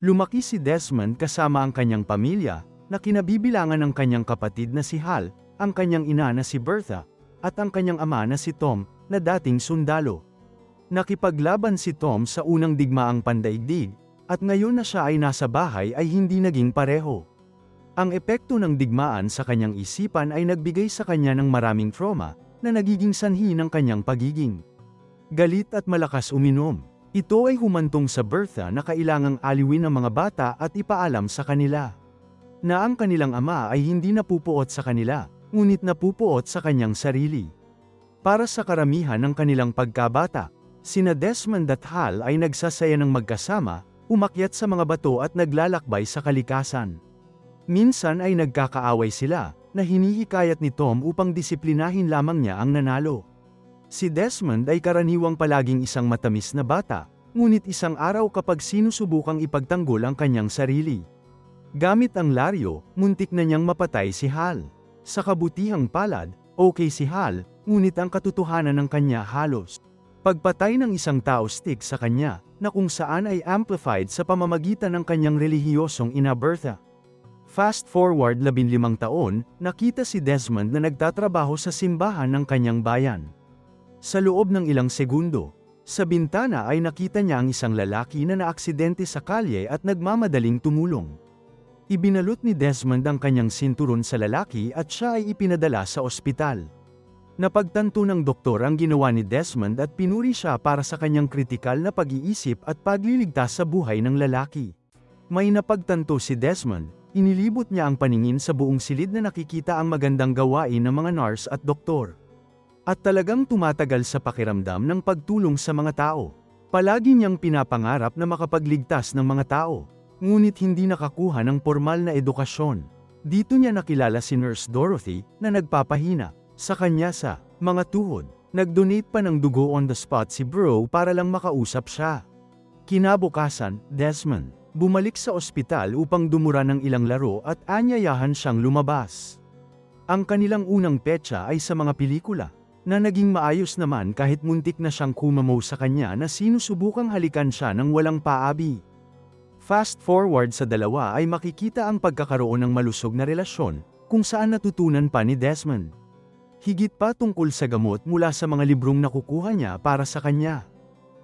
Lumaki si Desmond kasama ang kanyang pamilya, na kinabibilangan ng kanyang kapatid na si Hal, ang kanyang ina na si Bertha, at ang kanyang ama na si Tom, na dating sundalo. Nakipaglaban si Tom sa unang digmaang pandaigdig, at ngayon na siya ay nasa bahay ay hindi naging pareho. Ang epekto ng digmaan sa kanyang isipan ay nagbigay sa kanya ng maraming trauma, na nagiging sanhi ng kanyang pagiging. Galit at malakas uminom. Ito ay humantong sa Bertha na kailangang aliwin ng mga bata at ipaalam sa kanila. Na ang kanilang ama ay hindi napupuot sa kanila, ngunit napupuot sa kanyang sarili. Para sa karamihan ng kanilang pagkabata, sina Desmond at Hal ay nagsasaya ng magkasama, umakyat sa mga bato at naglalakbay sa kalikasan. Minsan ay nagkakaaway sila, na hinihikayat ni Tom upang disiplinahin lamang niya ang nanalo. Si Desmond ay karaniwang palaging isang matamis na bata, ngunit isang araw kapag sinusubukang ipagtanggol ang kanyang sarili. Gamit ang laryo, muntik na niyang mapatay si Hal. Sa kabutihang palad, okay si Hal, ngunit ang katotohanan ng kanya halos. Pagpatay ng isang tao stick sa kanya, na kung saan ay amplified sa pamamagitan ng kanyang relihiyosong ina Bertha. Fast forward 15 taon, nakita si Desmond na nagtatrabaho sa simbahan ng kanyang bayan. Sa loob ng ilang segundo, sa bintana ay nakita niya ang isang lalaki na naaksidente sa kalye at nagmamadaling tumulong. Ibinalot ni Desmond ang kanyang sinturon sa lalaki at siya ay ipinadala sa ospital. Napagtanto ng doktor ang ginawa ni Desmond at pinuri siya para sa kanyang kritikal na pag-iisip at pagliligtas sa buhay ng lalaki. May napagtanto si Desmond, inilibot niya ang paningin sa buong silid na nakikita ang magandang gawain ng mga nurse at doktor. At talagang tumatagal sa pakiramdam ng pagtulong sa mga tao. Palagi niyang pinapangarap na makapagligtas ng mga tao, ngunit hindi nakakuha ng formal na edukasyon. Dito niya nakilala si Nurse Dorothy, na nagpapahina, sa kanya sa mga tuhod. Nag-donate pa ng dugo on the spot si Bro para lang makausap siya. Kinabukasan, Desmond, bumalik sa ospital upang dumura ng ilang laro at anyayahan siyang lumabas. Ang kanilang unang petsa ay sa mga pelikula, na naging maayos naman kahit muntik na siyang kumamaw sa kanya na sinusubukang halikan siya ng walang paabi. Fast forward sa dalawa ay makikita ang pagkakaroon ng malusog na relasyon, kung saan natutunan pa ni Desmond. Higit pa tungkol sa gamot mula sa mga librong nakukuha niya para sa kanya.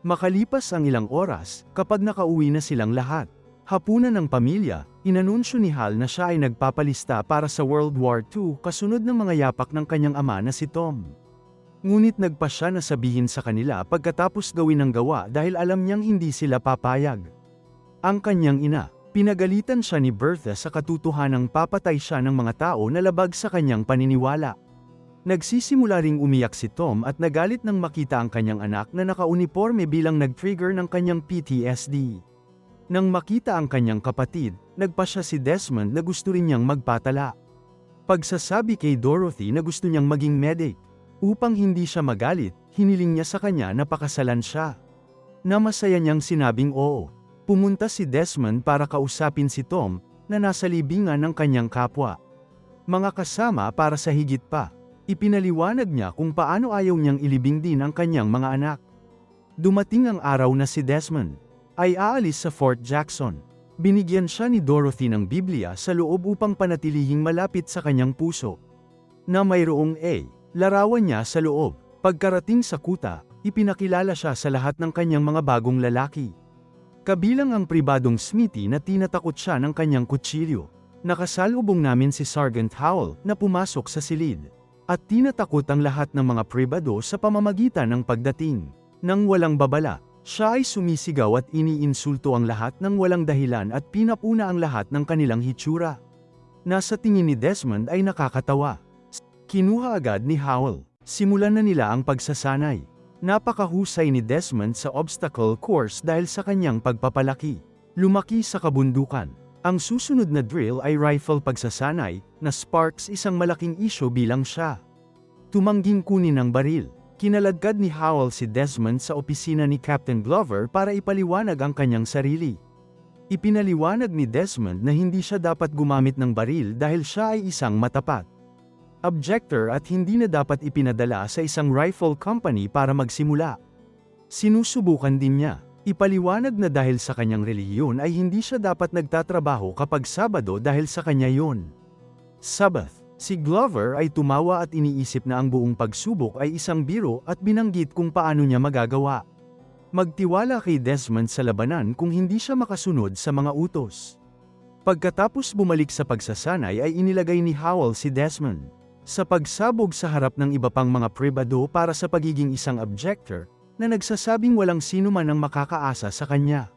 Makalipas ang ilang oras, kapag nakauwi na silang lahat, hapunan ng pamilya, inanunsyo ni Hal na siya ay nagpapalista para sa World War II kasunod ng mga yapak ng kanyang ama na si Tom. Ngunit nagpa siya na sabihin sa kanila pagkatapos gawin ang gawa dahil alam niyang hindi sila papayag. Ang kanyang ina, pinagalitan siya ni Bertha sa katutuhanang papatay siya ng mga tao na labag sa kanyang paniniwala. Nagsisimula ring umiyak si Tom at nagalit nang makita ang kanyang anak na nakauniforme bilang nag-trigger ng kanyang PTSD. Nang makita ang kanyang kapatid, nagpa siya si Desmond na gusto rin niyang magpatala. Pagsasabi kay Dorothy na gusto niyang maging medic, Upang hindi siya magalit, hiniling niya sa kanya na pakasalan siya. Na masaya niyang sinabing oo. Pumunta si Desmond para kausapin si Tom, na nasa libingan ng kanyang kapwa. Mga kasama para sa higit pa. Ipinaliwanag niya kung paano ayaw niyang ilibing din ang kanyang mga anak. Dumating ang araw na si Desmond ay aalis sa Fort Jackson. Binigyan siya ni Dorothy ng Biblia sa loob upang panatilihing malapit sa kanyang puso. Na mayroong A. Larawan niya sa loob. Pagkarating sa kuta, ipinakilala siya sa lahat ng kanyang mga bagong lalaki. Kabilang ang pribadong Smithy na tinatakot siya ng kanyang kutsilyo. Nakasalubong namin si Sergeant Howell na pumasok sa silid. At tinatakot ang lahat ng mga pribado sa pamamagitan ng pagdating. Nang walang babala, siya ay sumisigaw at iniinsulto ang lahat ng walang dahilan at pinapuna ang lahat ng kanilang hitsura. Nasa tingin ni Desmond ay nakakatawa. Kinuha agad ni Howell. Simulan na nila ang pagsasanay. Napakahusay ni Desmond sa obstacle course dahil sa kanyang pagpapalaki. Lumaki sa kabundukan. Ang susunod na drill ay rifle pagsasanay, na sparks isang malaking isyo bilang siya. Tumangging kunin ang baril. Kinaladkad ni Howell si Desmond sa opisina ni Captain Glover para ipaliwanag ang kanyang sarili. Ipinaliwanag ni Desmond na hindi siya dapat gumamit ng baril dahil siya ay isang matapat objector at hindi na dapat ipinadala sa isang rifle company para magsimula. Sinusubukan din niya. Ipaliwanag na dahil sa kanyang relihiyon ay hindi siya dapat nagtatrabaho kapag Sabado dahil sa kanya yon. Sabbath. Si Glover ay tumawa at iniisip na ang buong pagsubok ay isang biro at binanggit kung paano niya magagawa. Magtiwala kay Desmond sa labanan kung hindi siya makasunod sa mga utos. Pagkatapos bumalik sa pagsasanay ay inilagay ni Howell si Desmond sa pagsabog sa harap ng iba pang mga pribado para sa pagiging isang objector, na nagsasabing walang sino man ang makakaasa sa kanya.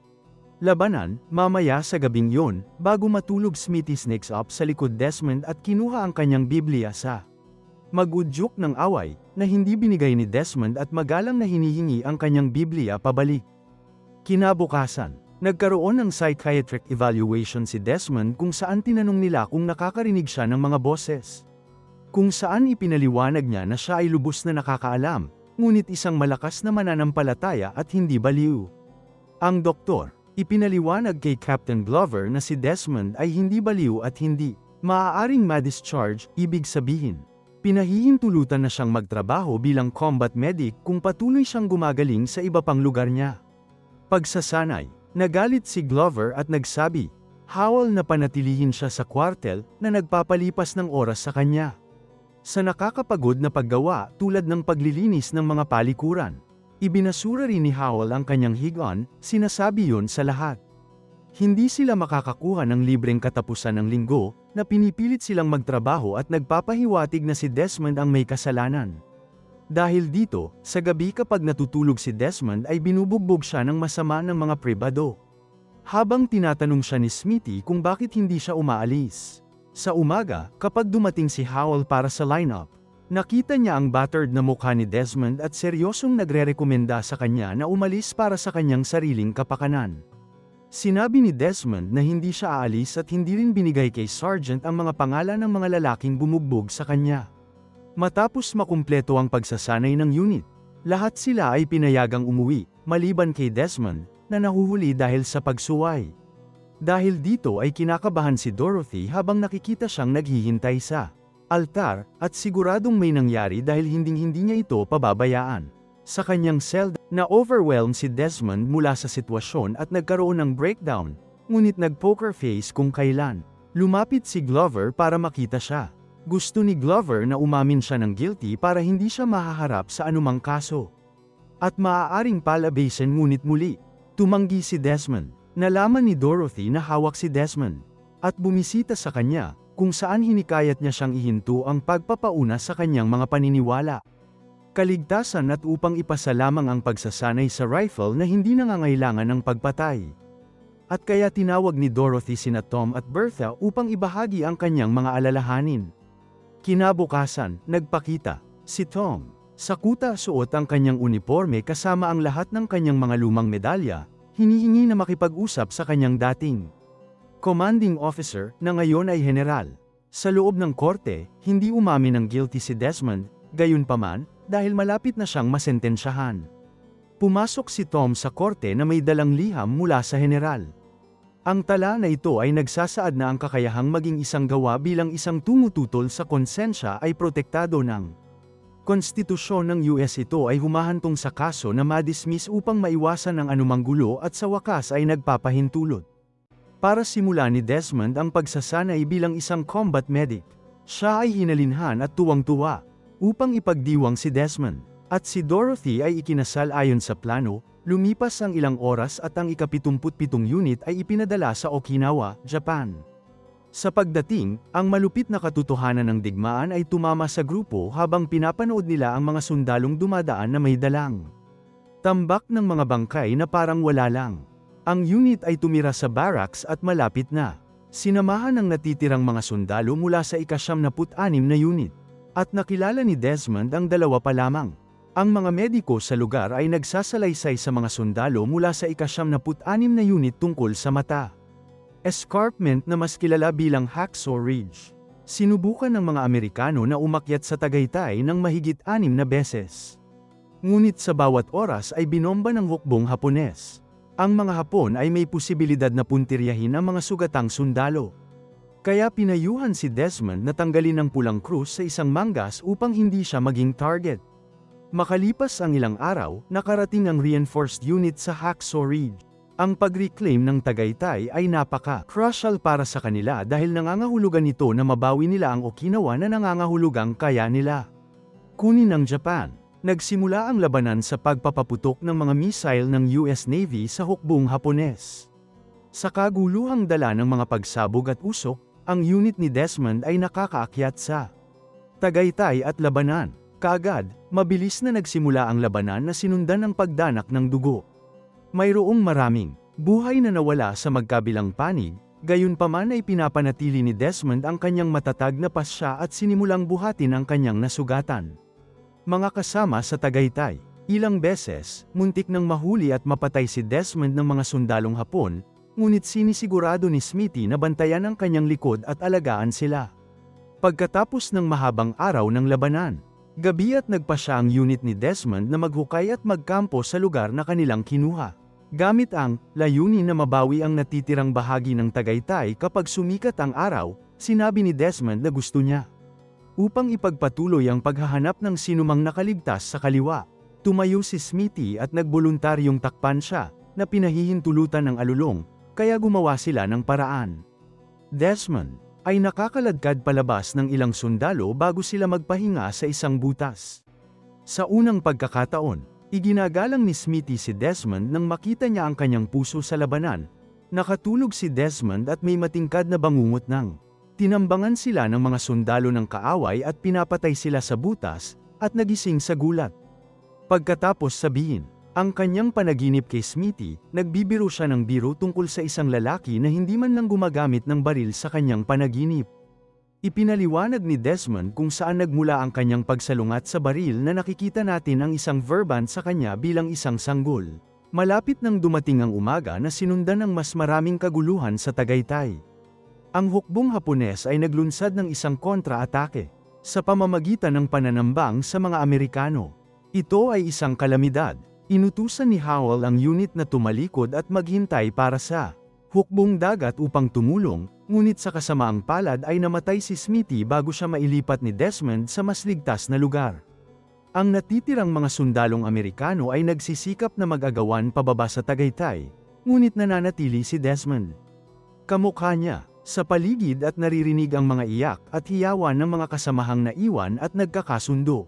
Labanan, mamaya sa gabing yon, bago matulog Smithy sneaks up sa likod Desmond at kinuha ang kanyang Biblia sa magudyok ng away, na hindi binigay ni Desmond at magalang na hinihingi ang kanyang Biblia pabalik. Kinabukasan, nagkaroon ng psychiatric evaluation si Desmond kung saan tinanong nila kung nakakarinig siya ng mga boses. Kung saan ipinaliwanag niya na siya ay lubos na nakakaalam, ngunit isang malakas na mananampalataya at hindi baliw. Ang doktor, ipinaliwanag kay Captain Glover na si Desmond ay hindi baliw at hindi maaaring ma-discharge, ibig sabihin. Pinahihintulutan na siyang magtrabaho bilang combat medic kung patuloy siyang gumagaling sa iba pang lugar niya. Pagsasanay, nagalit si Glover at nagsabi, Howell na panatilihin siya sa kwartel na nagpapalipas ng oras sa kanya. Sa nakakapagod na paggawa tulad ng paglilinis ng mga palikuran. Ibinasura rin ni Howell ang kanyang higon, sinasabi yon sa lahat. Hindi sila makakakuha ng libreng katapusan ng linggo, na pinipilit silang magtrabaho at nagpapahiwatig na si Desmond ang may kasalanan. Dahil dito, sa gabi kapag natutulog si Desmond ay binubugbog siya ng masama ng mga pribado. Habang tinatanong siya ni Smithy kung bakit hindi siya umaalis. Sa umaga, kapag dumating si Howell para sa lineup, nakita niya ang battered na mukha ni Desmond at seryosong nagre-rekomenda sa kanya na umalis para sa kanyang sariling kapakanan. Sinabi ni Desmond na hindi siya aalis at hindi rin binigay kay Sergeant ang mga pangalan ng mga lalaking bumugbog sa kanya. Matapos makumpleto ang pagsasanay ng unit, lahat sila ay pinayagang umuwi, maliban kay Desmond, na nahuhuli dahil sa pagsuway. Dahil dito ay kinakabahan si Dorothy habang nakikita siyang naghihintay sa altar, at siguradong may nangyari dahil hinding-hindi niya ito pababayaan. Sa kanyang cell, na-overwhelm si Desmond mula sa sitwasyon at nagkaroon ng breakdown, ngunit nag-poker face kung kailan. Lumapit si Glover para makita siya. Gusto ni Glover na umamin siya ng guilty para hindi siya mahaharap sa anumang kaso. At maaaring palabasin ngunit muli. Tumanggi si Desmond. Nalaman ni Dorothy na hawak si Desmond, at bumisita sa kanya, kung saan hinikayat niya siyang ihinto ang pagpapauna sa kanyang mga paniniwala. Kaligtasan at upang ipasa lamang ang pagsasanay sa rifle na hindi nangangailangan ng pagpatay. At kaya tinawag ni Dorothy sina Tom at Bertha upang ibahagi ang kanyang mga alalahanin. Kinabukasan, nagpakita, si Tom, sa kuta suot ang kanyang uniforme kasama ang lahat ng kanyang mga lumang medalya, hinihingi na makipag-usap sa kanyang dating commanding officer na ngayon ay general. Sa loob ng korte, hindi umamin ng guilty si Desmond, gayunpaman, dahil malapit na siyang masentensyahan. Pumasok si Tom sa korte na may dalang liham mula sa general. Ang tala na ito ay nagsasaad na ang kakayahang maging isang gawa bilang isang tumututol sa konsensya ay protektado ng konstitusyon ng US ito ay humahantong sa kaso na madismiss upang maiwasan ang anumang gulo at sa wakas ay nagpapahintulot. Para simula ni Desmond ang pagsasanay bilang isang combat medic, siya ay hinalinhan at tuwang-tuwa upang ipagdiwang si Desmond. At si Dorothy ay ikinasal ayon sa plano, lumipas ang ilang oras at ang ikapitumput-pitong unit ay ipinadala sa Okinawa, Japan. Sa pagdating, ang malupit na katotohanan ng digmaan ay tumama sa grupo habang pinapanood nila ang mga sundalong dumadaan na may dalang. Tambak ng mga bangkay na parang wala lang. Ang unit ay tumira sa barracks at malapit na. Sinamahan ng natitirang mga sundalo mula sa ikasyam na put-anim na unit. At nakilala ni Desmond ang dalawa pa lamang. Ang mga mediko sa lugar ay nagsasalaysay sa mga sundalo mula sa ikasyam na put-anim na unit tungkol sa mata. Escarpment na mas kilala bilang Hacksaw Ridge. Sinubukan ng mga Amerikano na umakyat sa Tagaytay ng mahigit anim na beses. Ngunit sa bawat oras ay binomba ng hukbong Hapones. Ang mga Hapon ay may posibilidad na puntiryahin ang mga sugatang sundalo. Kaya pinayuhan si Desmond na tanggalin ang pulang krus sa isang manggas upang hindi siya maging target. Makalipas ang ilang araw, nakarating ang reinforced unit sa Hacksaw Ridge. Ang pag-reclaim ng Tagaytay ay napaka-crucial para sa kanila dahil nangangahulugan ito na mabawi nila ang Okinawa na nangangahulugang kaya nila. Kunin ng Japan. Nagsimula ang labanan sa pagpapaputok ng mga missile ng US Navy sa hukbong Hapones. Sa kaguluhang dala ng mga pagsabog at usok, ang unit ni Desmond ay nakakaakyat sa Tagaytay at labanan. Kaagad, mabilis na nagsimula ang labanan na sinundan ng pagdanak ng dugo. Mayroong maraming buhay na nawala sa magkabilang panig, gayunpaman ay pinapanatili ni Desmond ang kanyang matatag na pasya at sinimulang buhatin ang kanyang nasugatan. Mga kasama sa Tagaytay, ilang beses, muntik nang mahuli at mapatay si Desmond ng mga sundalong Hapon, ngunit sinisigurado ni Smithy na bantayan ang kanyang likod at alagaan sila. Pagkatapos ng mahabang araw ng labanan, Gabi at nagpa siya ang unit ni Desmond na maghukay at magkampo sa lugar na kanilang kinuha. Gamit ang layunin na mabawi ang natitirang bahagi ng Tagaytay kapag sumikat ang araw, sinabi ni Desmond na gusto niya. Upang ipagpatuloy ang paghahanap ng sinumang nakaligtas sa kaliwa, tumayo si Smithy at nagboluntaryong takpan siya, na pinahihintulutan ng alulong, kaya gumawa sila ng paraan. Desmond, ay nakakaladkad palabas ng ilang sundalo bago sila magpahinga sa isang butas. Sa unang pagkakataon, iginagalang ni Smithy si Desmond nang makita niya ang kanyang puso sa labanan. Nakatulog si Desmond at may matingkad na bangungot ng. Tinambangan sila ng mga sundalo ng kaaway at pinapatay sila sa butas, at nagising sa gulat. Pagkatapos sabihin, ang kanyang panaginip kay Smithy, nagbibiro siya ng biro tungkol sa isang lalaki na hindi man lang gumagamit ng baril sa kanyang panaginip. Ipinaliwanag ni Desmond kung saan nagmula ang kanyang pagsalungat sa baril na nakikita natin ang isang verband sa kanya bilang isang sanggol. Malapit nang dumating ang umaga na sinundan ng mas maraming kaguluhan sa Tagaytay. Ang hukbong Hapones ay naglunsad ng isang kontra-atake sa pamamagitan ng pananambang sa mga Amerikano. Ito ay isang kalamidad, Inutusan ni Howell ang unit na tumalikod at maghintay para sa hukbong dagat upang tumulong, ngunit sa kasamaang palad ay namatay si Smithy bago siya mailipat ni Desmond sa mas ligtas na lugar. Ang natitirang mga sundalong Amerikano ay nagsisikap na mag-agawan pababa sa Tagaytay, ngunit nananatili si Desmond. Kamukha niya, sa paligid at naririnig ang mga iyak at hiyawan ng mga kasamahang naiwan at nagkakasundo.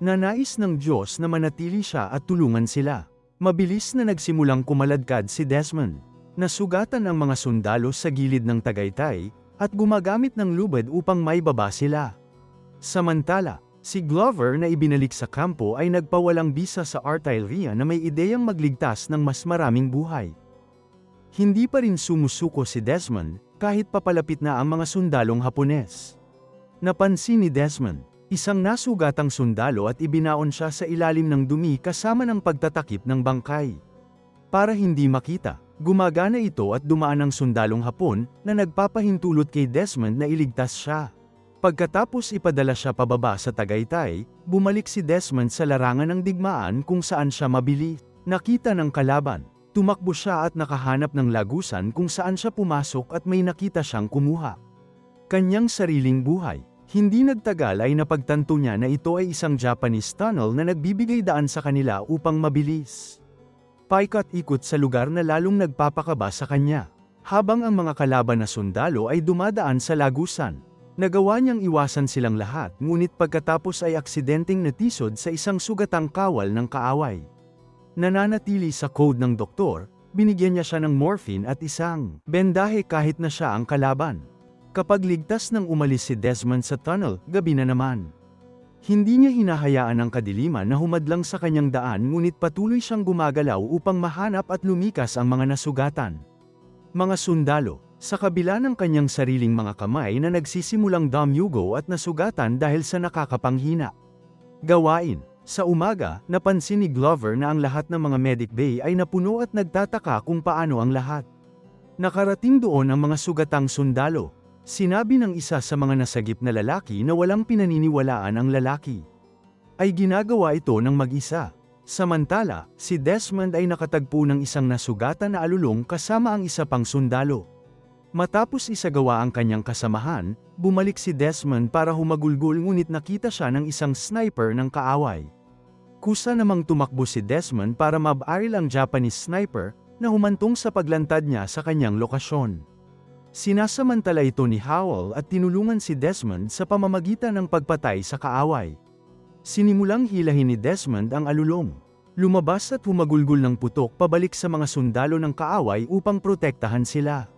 Nanais ng Diyos na manatili siya at tulungan sila. Mabilis na nagsimulang kumaladkad si Desmond. Nasugatan ang mga sundalo sa gilid ng Tagaytay, at gumagamit ng lubad upang maibaba sila. Samantala, si Glover na ibinalik sa kampo ay nagpawalang bisa sa artillery na may ideyang magligtas ng mas maraming buhay. Hindi pa rin sumusuko si Desmond, kahit papalapit na ang mga sundalong Hapones. Napansin ni Desmond, Isang nasugatang sundalo at ibinaon siya sa ilalim ng dumi kasama ng pagtatakip ng bangkay. Para hindi makita, gumagana ito at dumaan ang sundalong hapon na nagpapahintulot kay Desmond na iligtas siya. Pagkatapos ipadala siya pababa sa Tagaytay, bumalik si Desmond sa larangan ng digmaan kung saan siya mabili. Nakita ng kalaban, tumakbo siya at nakahanap ng lagusan kung saan siya pumasok at may nakita siyang kumuha. Kanyang sariling buhay, hindi nagtagal ay napagtanto niya na ito ay isang Japanese tunnel na nagbibigay daan sa kanila upang mabilis. Paikot-ikot sa lugar na lalong nagpapakaba sa kanya. Habang ang mga kalaban na sundalo ay dumadaan sa lagusan. Nagawa niyang iwasan silang lahat ngunit pagkatapos ay aksidenteng natisod sa isang sugatang kawal ng kaaway. Nananatili sa code ng doktor, binigyan niya siya ng morphine at isang bendahe kahit na siya ang kalaban. Kapag ligtas nang umalis si Desmond sa tunnel, gabi na naman. Hindi niya hinahayaan ang kadiliman na humadlang sa kanyang daan ngunit patuloy siyang gumagalaw upang mahanap at lumikas ang mga nasugatan. Mga sundalo, sa kabila ng kanyang sariling mga kamay na nagsisimulang damyugo at nasugatan dahil sa nakakapanghina. Gawain, sa umaga, napansin ni Glover na ang lahat ng mga medic bay ay napuno at nagtataka kung paano ang lahat. Nakarating doon ang mga sugatang sundalo, Sinabi ng isa sa mga nasagip na lalaki na walang pinaniniwalaan ang lalaki. Ay ginagawa ito ng mag-isa. Samantala, si Desmond ay nakatagpo ng isang nasugatan na alulong kasama ang isa pang sundalo. Matapos isagawa ang kanyang kasamahan, bumalik si Desmond para humagulgol ngunit nakita siya ng isang sniper ng kaaway. Kusa namang tumakbo si Desmond para mabaril ang Japanese sniper na humantong sa paglantad niya sa kanyang lokasyon. Sinasamantala ito ni Howell at tinulungan si Desmond sa pamamagitan ng pagpatay sa kaaway. Sinimulang hilahin ni Desmond ang alulong. Lumabas at humagulgol ng putok pabalik sa mga sundalo ng kaaway upang protektahan sila.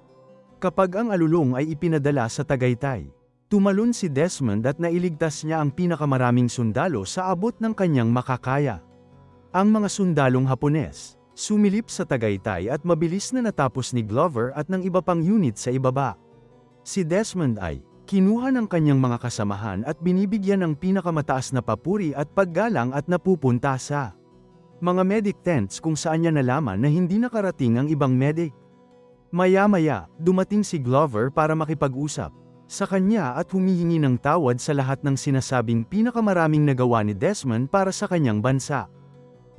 Kapag ang alulong ay ipinadala sa Tagaytay, tumalon si Desmond at nailigtas niya ang pinakamaraming sundalo sa abot ng kanyang makakaya. Ang mga sundalong Hapones, Sumilip sa Tagaytay at mabilis na natapos ni Glover at ng iba pang unit sa ibaba. Si Desmond ay, kinuha ng kanyang mga kasamahan at binibigyan ng pinakamataas na papuri at paggalang at napupunta sa mga medic tents kung saan niya nalaman na hindi nakarating ang ibang medic. Maya-maya, dumating si Glover para makipag-usap sa kanya at humihingi ng tawad sa lahat ng sinasabing pinakamaraming nagawa ni Desmond para sa kanyang bansa.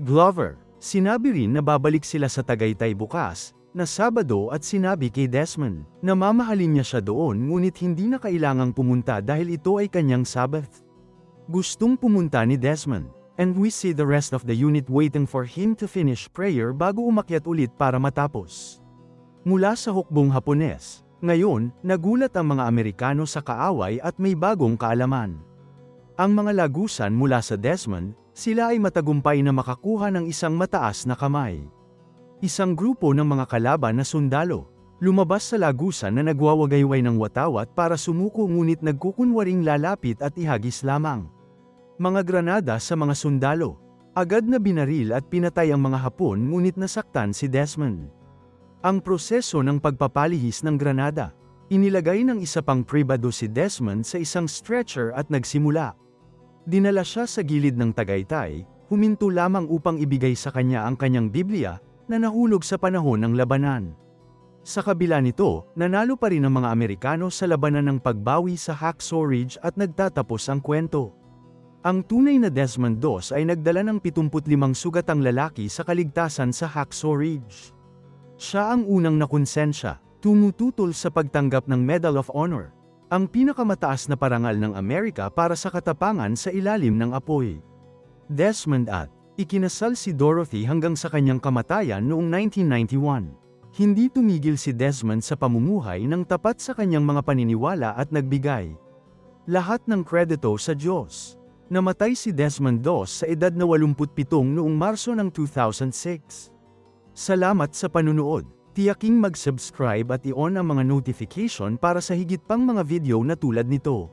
Glover, Sinabi rin na babalik sila sa Tagaytay bukas, na Sabado at sinabi kay Desmond, na mamahalin niya siya doon ngunit hindi na kailangang pumunta dahil ito ay kanyang Sabbath. Gustong pumunta ni Desmond, and we see the rest of the unit waiting for him to finish prayer bago umakyat ulit para matapos. Mula sa hukbong Hapones, ngayon, nagulat ang mga Amerikano sa kaaway at may bagong kaalaman. Ang mga lagusan mula sa Desmond, sila ay matagumpay na makakuha ng isang mataas na kamay. Isang grupo ng mga kalaban na sundalo, lumabas sa lagusan na nagwawagayway ng watawat para sumuko ngunit nagkukunwaring lalapit at ihagis lamang. Mga granada sa mga sundalo, agad na binaril at pinatay ang mga Hapon ngunit nasaktan si Desmond. Ang proseso ng pagpapalihis ng granada, inilagay ng isa pang pribado si Desmond sa isang stretcher at nagsimula. Dinala siya sa gilid ng Tagaytay, huminto lamang upang ibigay sa kanya ang kanyang Biblia, na nahulog sa panahon ng labanan. Sa kabila nito, nanalo pa rin ang mga Amerikano sa labanan ng pagbawi sa Hacksaw Ridge at nagtatapos ang kwento. Ang tunay na Desmond Doss ay nagdala ng 75 sugatang lalaki sa kaligtasan sa Hacksaw Ridge. Siya ang unang nakonsensya, tumututol sa pagtanggap ng Medal of Honor, ang pinakamataas na parangal ng Amerika para sa katapangan sa ilalim ng apoy. Desmond at ikinasal si Dorothy hanggang sa kanyang kamatayan noong 1991. Hindi tumigil si Desmond sa pamumuhay ng tapat sa kanyang mga paniniwala at nagbigay lahat ng kredito sa Diyos. Namatay si Desmond Doss sa edad na 87 noong Marso ng 2006. Salamat sa panunood. Tiyaking mag-subscribe at i-on ang mga notification para sa higit pang mga video na tulad nito.